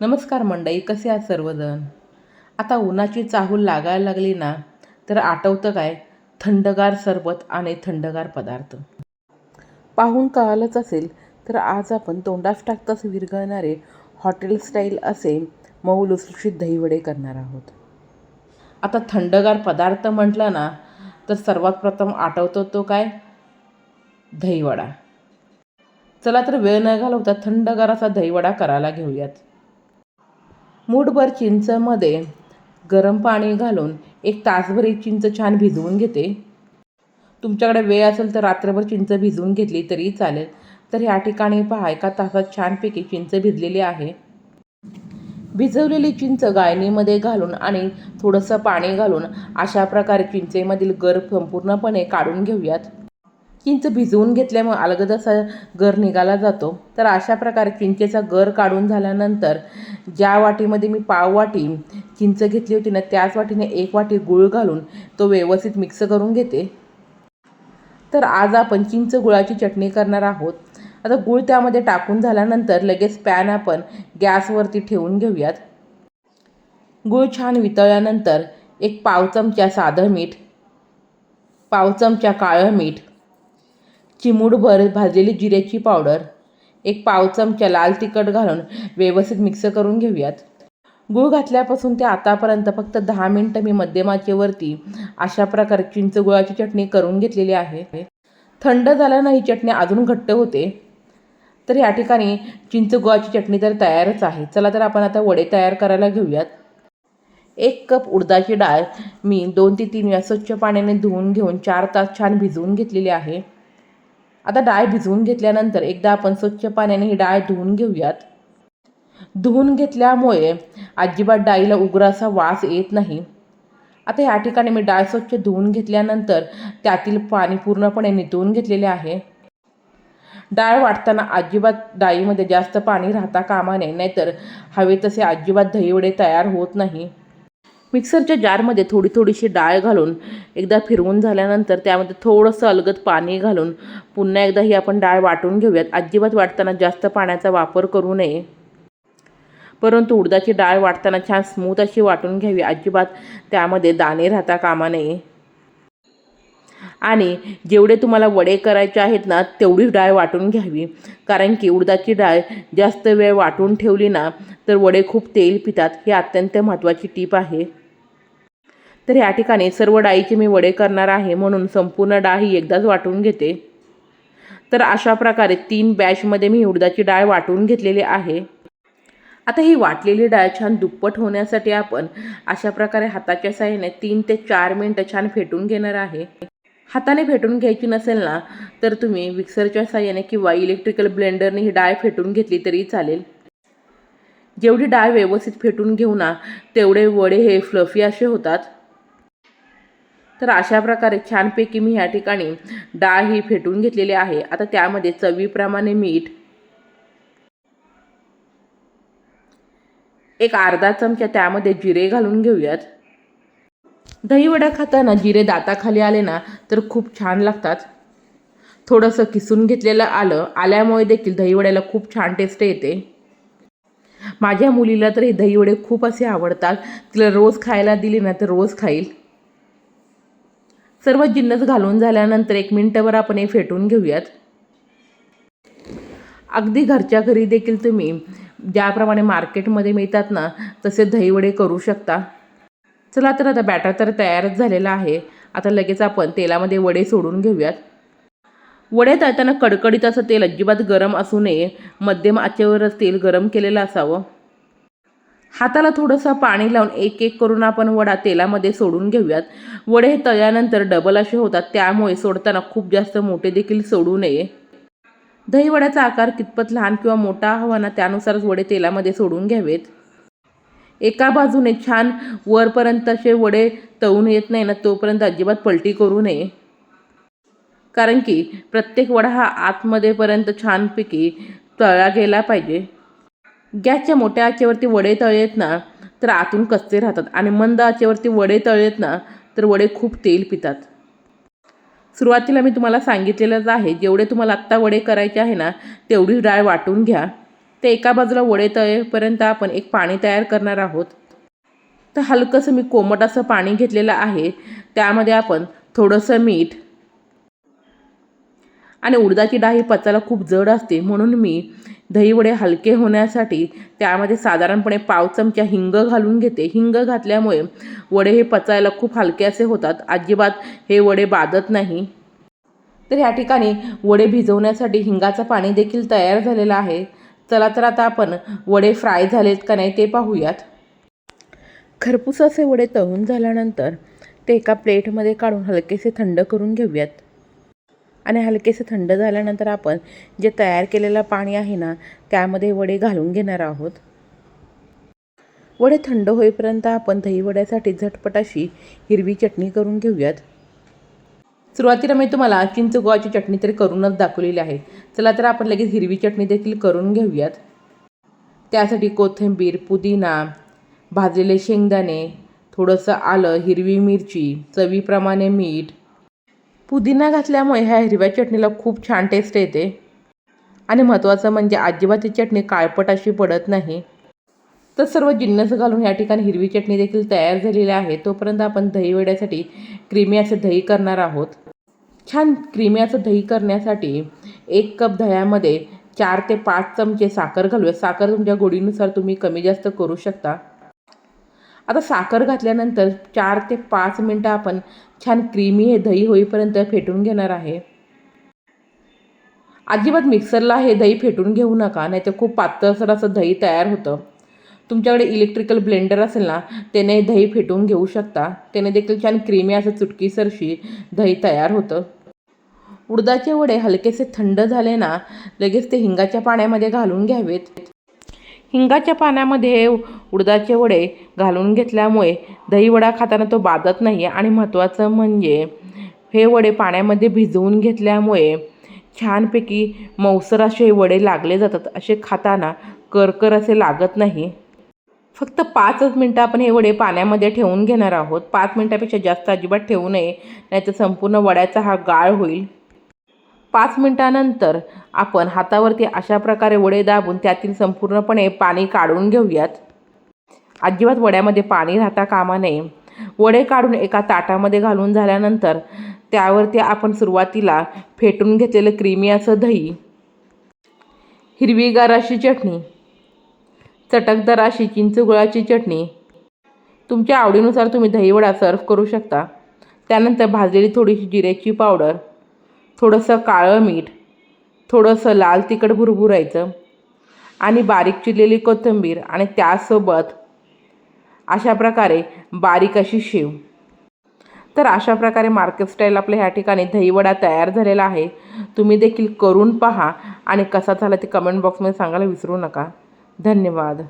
नमस्कार मंडई कसे आहात सर्वजण? आता उन्हाची चाहूल लागायला लागली ना तर आठवतं काय? थंडगार सरबत आणि थंडगार पदार्थ. पाहून कळालंच असेल तर आज आपण तोंडात टाकताच विरघळणारे हॉटेल स्टाईल असे मऊ लुसलुशीत दहीवडे करणार आहोत. आता थंडगार पदार्थ म्हटलं ना तर सर्वात प्रथम आठवतो तो काय? दहीवडा. चला तर वेळ न घालवता थंडगार असा दहीवडा करायला घेऊयात. मूठभर चिंचमध्ये गरम पाणी घालून एक तासभर ही चिंच छान भिजवून घेते. तुमच्याकडे वेळ असेल तर रात्रभर चिंच भिजवून घेतली तरी चालेल. तर ह्या ठिकाणी पहा एका तासात छानपैकी चिंच भिजलेली आहे. भिजवलेली चिंच गायनीमध्ये घालून आणि थोडंसं पाणी घालून अशा प्रकारे चिंचेमधील गर संपूर्णपणे काढून घेऊयात. चिंच भिजवून घेतल्यामुळे अलगद असा गर निघाला जातो. तर अशा प्रकारे चिंचेचा गर काढून झाल्यानंतर ज्या वाटीमध्ये मी पाव वाटी चिंच घेतली होती ना त्याच वाटीने एक वाटी गूळ घालून तो व्यवस्थित मिक्स करून घेते. तर आज आपण चिंच गुळाची चटणी करणार आहोत. आता गूळ त्यामध्ये टाकून झाल्यानंतर लगेच पॅन आपण गॅसवरती ठेवून घेऊयात. गूळ छान वितळल्यानंतर एक पाव चमचा साधं मीठ पाव चमचा काळं मीठ चिमूटभर भाजलेली जिऱ्याची पावडर एक पाव चमचा लाल तिखट घालून व्यवस्थित मिक्स करून घेऊयात. गूळ घातल्यापासून ते आतापर्यंत फक्त दहा मिनटं मी मध्यमाचेवरती अशा प्रकारे चिंच गुळाची चटणी करून घेतलेली आहे. थंड झाल्यानं ही चटणी अजून घट्ट होते. तर या ठिकाणी चिंच गुळाची चटणी तर तयारच आहे. चला तर आपण आता वडे तयार करायला घेऊयात. एक कप उडदाची डाळ मी दोन ते तीन वेळा स्वच्छ पाण्याने धुवून घेऊन चार तास छान भिजवून घेतलेली आहे. आता डाळ भिजवून घेतल्यानंतर एकदा आपण स्वच्छ पाण्याने ही डाळ धुवून घेऊयात. धुवून घेतल्यामुळे अजिबात डाळीला उग्र असा वास येत नाही. आता या ठिकाणी मी डाळ स्वच्छ धुवून घेतल्यानंतर त्यातील पाणी पूर्णपणे निथळून घेतलेले आहे. डाळ वाटताना अजिबात डाळीमध्ये जास्त पाणी राहता कामा नये नाहीतर हवे तसे अजिबात दहीवडे तयार होत नाही. मिक्सरच्या जारमध्ये थोडी थोडीशी डाळ घालून एकदा फिरवून झाल्यानंतर त्यामध्ये थोडंसं अलगद पाणी घालून पुन्हा एकदा ही आपण डाळ वाटून घेऊयात. अजिबात वाटताना जास्त पाण्याचा वापर करू नये. परंतु उडदाची डाळ वाटताना छान स्मूथ अशी वाटून घ्यावी. अजिबात त्यामध्ये दाणे राहता कामा नये. आणि जेवढे तुम्हाला वडे करायचे आहेत ना तेवढीच डाळ वाटून घ्यावी. कारण की उडदाची डाळ जास्त वेळ वाटून ठेवली ना तर वडे खूप तेल पितात. ही अत्यंत महत्त्वाची टीप आहे. तर या ठिकाणी सर्व डाळीचे मी वडे करणार आहे म्हणून संपूर्ण डाळ ही एकदाच वाटून घेते. तर अशा प्रकारे तीन बॅचमध्ये मी उडदाची डाळ वाटून घेतलेली आहे. आता ही वाटलेली डाळ छान दुप्पट होण्यासाठी आपण अशा प्रकारे हाताच्या साहाय्याने तीन ते चार मिनटं छान फेटून घेणार आहे. हाताने फेटून घ्यायची नसेल ना तर तुम्ही मिक्सरच्या साहाय्याने किंवा इलेक्ट्रिकल ब्लेंडरने ही डाळ फेटून घेतली तरी चालेल. जेवढी डाळ व्यवस्थित फेटून घेऊ ना तेवढे वडे हे फ्लफी असे होतात. तर अशा प्रकारे छानपैकी मी ह्या ठिकाणी डाळ ही फेटून घेतलेली आहे. आता त्यामध्ये चवीप्रमाणे मीठ एक अर्धा चमचा त्यामध्ये जिरे घालून घेऊयात. दहीवडा खाताना जिरे दाताखाली आले ना तर खूप छान लागतात. थोडंसं किसून घेतलेलं आलं आल्यामुळे देखील दहीवड्याला खूप छान टेस्ट येते. माझ्या मुलीला तर हे दहीवडे खूप असे आवडतात. तिला रोज खायला दिले ना तर रोज खाईल. सर्व जिन्नस घालून झाल्यानंतर एक मिनटभर आपण हे फेटून घेऊयात. अगदी घरच्या घरी देखील तुम्ही ज्याप्रमाणे मार्केटमध्ये मिळतात ना तसे दहीवडे करू शकता. चला तर आता बॅटर तर तयारच झालेला आहे. आता लगेच आपण तेलामध्ये वडे सोडून घेऊयात. वडे तळताना कडकडीत असं तेल अजिबात गरम असू नये. मध्यम आचेवरच तेल गरम केलेलं असावं. हाताला थोडंसं पाणी लावून एक एक करून आपण वडा तेलामध्ये सोडून घेऊयात. वडे हे तळल्यानंतर डबल असे होतात त्यामुळे सोडताना खूप जास्त मोठे देखील सोडू नये. दहीवड्याचा आकार कितपत लहान किंवा मोठा हवा ना त्यानुसारच वडे तेलामध्ये सोडून घ्यावेत. एका बाजूने छान वरपर्यंत असे वडे तळून येत नाही ना तोपर्यंत अजिबात पलटी करू नये. कारण की प्रत्येक वडा हा आतमध्येपर्यंत छानपैकी तळला गेला पाहिजे. गॅसच्या मोठ्या आचेवरती वडे तळलेत ना तर आतून कच्चे राहतात. आणि मंद आचेवरती वडे तळलेत ना तर वडे खूप तेल पितात. सुरुवातीला मी तुम्हाला सांगितलेलंच आहे जेवढे तुम्हाला आत्ता वडे करायचे आहे ना तेवढी डाळ वाटून घ्या. ते एका बाजूला वडे तळेपर्यंत आपण एक पाणी तयार करणार आहोत. तर हलकंसं मी कोमट असं पाणी घेतलेलं आहे. त्यामध्ये आपण थोडंसं मीठ आणि उडदाची डाळ ही पचायला खूप जड असते म्हणून मी दहीवडे हलके होण्यासाठी त्यामध्ये साधारणपणे पाव चमचा हिंग घालून घेते. हिंग घातल्यामुळे वडे हे पचायला खूप हलके असे होतात. अजिबात हे वडे बाधत नाही. तर ह्या ठिकाणी वडे भिजवण्यासाठी हिंगाचं पाणी देखील तयार झालेलं आहे. चला तर आता आपण वडे फ्राय झालेत का नाही ते पाहूयात. खरपूस असे वडे तळून झाल्यानंतर ते एका प्लेटमध्ये काढून हलकेसे थंड करून घेऊयात. आणि हलकेसे थंड झाल्यानंतर आपण जे तयार केलेलं पाणी आहे ना त्यामध्ये वडे घालून घेणार आहोत. वडे थंड होईपर्यंत आपण दहीवड्यासाठी झटपट अशी हिरवी चटणी करून घेऊयात. सुरुवातीला मी तुम्हाला चिंच गुळाची चटणी तरी करूनच दाखवलेली आहे. चला तर आपण लगेच हिरवी चटणी देखील करून घेऊयात. त्यासाठी कोथिंबीर पुदिना भाजलेले शेंगदाणे थोडंसं आलं हिरवी मिरची चवीप्रमाणे मीठ पुदिना घातल्यामुळे ह्या हिरव्या चटणीला खूप छान टेस्ट येते. आणि महत्त्वाचं म्हणजे अजिबात ही चटणी काळपट अशी पडत नाही. तर सर्व जिन्नस घालून या ठिकाणी हिरवी चटणी देखील तयार झालेली आहे. तोपर्यंत आपण दही वेड्यासाठी क्रीमी असं दही करणार आहोत. छान क्रीमी असं दही करण्यासाठी एक कप दह्यामध्ये चार ते पाच चमचे साखर घालूया. साखर तुमच्या गोडीनुसार तुम्ही कमी जास्त करू शकता. आता साखर घातल्यानंतर चार ते पाच मिनटं आपण छान क्रीमी हे दही होईपर्यंत फेटून घेणार आहे. अजिबात मिक्सरला हे दही फेटून घेऊ नका नाही तर खूप पातळसर असं दही तयार होतं. तुमच्याकडे इलेक्ट्रिकल ब्लेंडर असेल ना त्याने दही फेटून घेऊ शकता. त्याने देखील छान क्रीमी असं चुटकीसरशी दही तयार होतं. उडदाचे वडे हलकेसे थंड झाले ना लगेच ते हिंगाच्या पाण्यामध्ये घालून घ्यावेत. हिंगाच्या पाण्यामध्ये उडदाचे वडे घालून घेतल्यामुळे दहीवडा खाताना तो बाधत नाही आणि महत्त्वाचं म्हणजे हे वडे पाण्यामध्ये भिजवून घेतल्यामुळे छानपैकी मौसर असे वडे लागले जातात. असे खाताना करकर असे लागत नाही. फक्त पाचच मिनटं आपण हे वडे पाण्यामध्ये ठेवून घेणार आहोत. पाच मिनटापेक्षा जास्त अजिबात ठेवू नये. नाहीतर संपूर्ण वड्याचा हा गाळ होईल. पाच मिनटानंतर आपण हातावरती अशा प्रकारे वडे दाबून त्यातील संपूर्णपणे पाणी काढून घेऊयात. अजिबात वड्यामध्ये पाणी राहता कामा नये. वडे काढून एका ताटामध्ये घालून झाल्यानंतर त्यावरती आपण सुरुवातीला फेटून घेतलेलं क्रीमी असं दही हिरवीगार अशी चटणी चटकदार अशी चिंचगुळाची चटणी तुमच्या आवडीनुसार तुम्ही दहीवडा सर्व करू शकता. त्यानंतर भाजलेली थोडीशी जिऱ्याची पावडर थोडंसं काळं मीठ थोडंसं लाल तिखट भुरभुरायचं आणि बारीक चिरलेली कोथिंबीर आणि त्यासोबत अशा प्रकारे बारीक अशी शेव. तर अशा प्रकारे मार्केट स्टाईल आपल्या ह्या ठिकाणी दहीवडा तयार झालेला आहे. तुम्ही देखील करून पहा आणि कसा झाला ते कमेंट बॉक्समध्ये सांगायला विसरू नका. धन्यवाद.